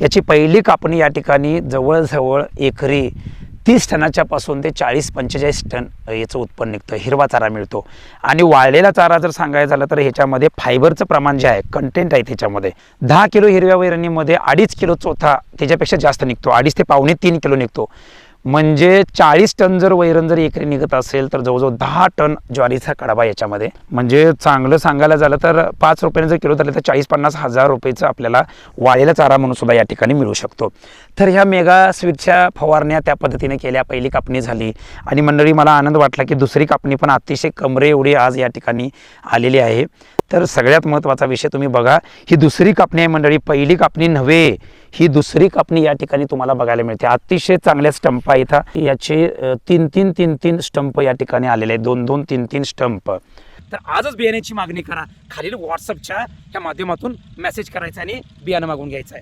याची पहिली कापणी या ठिकाणी जवळजवळ एकरी तीस टनाच्या पासून ते चाळीस पंचेचाळीस टन याचं उत्पन्न निघतं हिरवा चारा मिळतो. आणि वाळलेला चारा जर सांगायचं झालं तर ह्याच्यामध्ये फायबरचं प्रमाण जे आहे कंटेंट आहे त्याच्यामध्ये. दहा किलो हिरव्या वैरणीमध्ये अडीच किलो चोथा त्याच्यापेक्षा जास्त निघतो अडीच ते पावणे तीन किलो निघतो. म्हणजे चाळीस टन जर वैरण जर एकरी निघत असेल तर जवळजवळ दहा टन ज्वारीचा कडबा याच्यामध्ये. म्हणजे चांगलं सांगायला झालं तर पाच रुपयाने जर किलो झालं तर चाळीस पन्नास हजार रुपयेचं आपल्याला वाळलेला चारा म्हणून सुद्धा या ठिकाणी मिळू शकतो. तर ह्या मेगा स्वीटच्या फवारण्या त्या पद्धतीने केल्या पहिली कापणी झाली. आणि मंडळी मला आनंद वाटला की दुसरी कापणी पण अतिशय कमरे एवढी आज या ठिकाणी आलेली आहे. तर सगळ्यात महत्त्वाचा विषय तुम्ही बघा ही दुसरी कापणी आहे मंडळी पहिली कापणी नव्हे ही दुसरी कापणी या ठिकाणी तुम्हाला बघायला मिळते. अतिशय चांगल्या स्टंप इथं. याचे तीन तीन तीन तीन स्टंप या ठिकाणी आलेले आहेत. दोन दोन तीन तीन स्टंप तर आजच बियाण्याची मागणी करा. खालील व्हॉट्सअपच्या ह्या माध्यमातून मेसेज करायचा आणि बियाणं मागून घ्यायचं आहे.